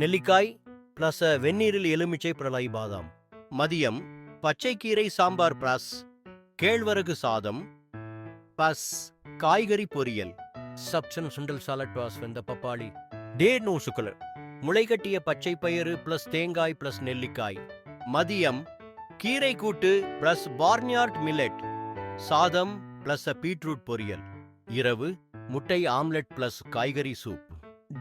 நெல்லிக்காய் ப்ளஸ் வெந்நீரில் எலுமிச்சை பிரலை பாதாம். மதியம் பச்சைக்கீரை சாம்பார் ப்ளஸ் கேழ்வரகு சாதம் ப்ளஸ் காய்கறி பொரியல். சப்சன் சுண்டல் சாலட் பாஸ் வெந்த பப்பாளி. டே நூசுக்குலர் முளைகட்டிய பச்சை பயிறு ப்ளஸ் தேங்காய் ப்ளஸ் நெல்லிக்காய். மதியம் கீரை கூட்டு ப்ளஸ் பார்னியார்ட் மில்லட் சாதம் ப்ளஸ் பீட்ரூட் பொரியல். இரவு முட்டை ஆம்லெட் ப்ளஸ் காய்கறி சூப்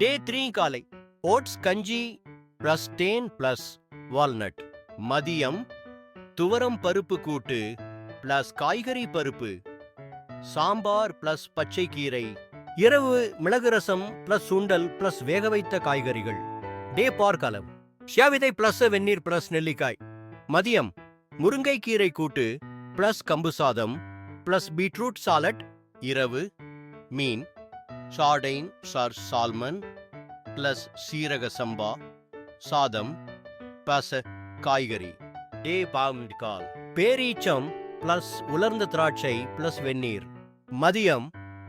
டே த்ரீ காலை. ஓட்ஸ் கஞ்சி ப்ளஸ் தேன் ப்ளஸ் வால்நட் மதியம் துவரம் பருப்பு கூட்டு ப்ளஸ் காய்கறி பருப்பு சாம்பார் ப்ளஸ் பச்சை கீரை இரவு மிளகு ரசம் ப்ளஸ் சுண்டல் ப்ளஸ் வேக வைத்த காய்கறிகள். டே பார்க்காலம். ஷியாவிதை ப்ளஸ் வெந்நீர் ப்ளஸ் நெல்லிக்காய். மதியம் முருங்கைக்கீரை கூட்டு ப்ளஸ் கம்பு சாதம் ப்ளஸ் பீட்ரூட் சாலட் இரவு மீன் சார்டைன் சார் சால்மன் ப்ளஸ் சீரக சம்பா சாதம் பச காய்கறி டே பாம்கால் பேரீச்சம் பிளஸ் உலர்ந்த திராட்சை பிளஸ் வெந்நீர் மதியம்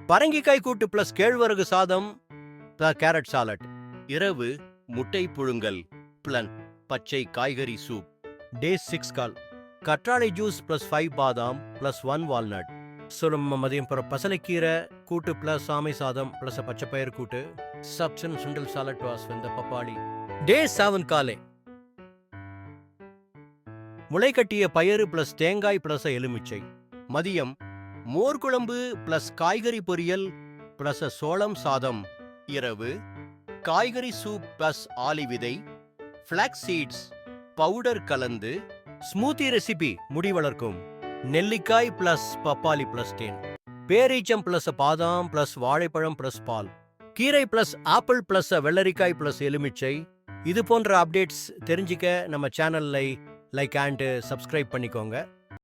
பரங்கிக்காய் கூட்டு பிளஸ் கேழ்வரகு சாதம் கேரட் சாலட் இரவு முட்டை புழுங்கல் பிளன் பச்சை காய்கறி சூப் டே சிக்ஸ் கால் கற்றாழை ஜூஸ் பிளஸ் ஃபைவ் பாதாம் பிளஸ் ஒன் வால்நட் சுரம் மதியம் போகிற பசலைக்கீரை கூட்டு ப்ளஸ் சாமை சாதம் ப்ளஸ் பச்சைப்பயிர் கூட்டு சப்சன் சுண்டல் சாலட் வாஸ் வெந்த பப்பாளி டே செவன் காலை. முளைக்கட்டிய பயறு ப்ளஸ் தேங்காய் ப்ளஸ் எலுமிச்சை. மதியம் மோர் குழம்பு ப்ளஸ் காய்கறி பொரியல் ப்ளஸ் சோளம் சாதம். இரவு காய்கறி சூப் ப்ளஸ் ஆலி விதை ஃப்ளாக்ஸ் சீட்ஸ் பவுடர் கலந்து ஸ்மூத்தி ரெசிபி முடி வளர்க்கும். நெல்லிக்காய் ப்ளஸ் பப்பாளி பிளஸ் தேன். பேரீச்சம் பிளஸ் பாதாம் பிளஸ் வாழைப்பழம் பிளஸ் பால். கீரை பிளஸ் ஆப்பிள் பிளஸ் வெள்ளரிக்காய் ப்ளஸ் எலுமிச்சை. இது போன்ற அப்டேட்ஸ் தெரிஞ்சிக்க நம்ம சேனலை லைக் அண்ட் சப்ஸ்கிரைப் பண்ணிக்கோங்க.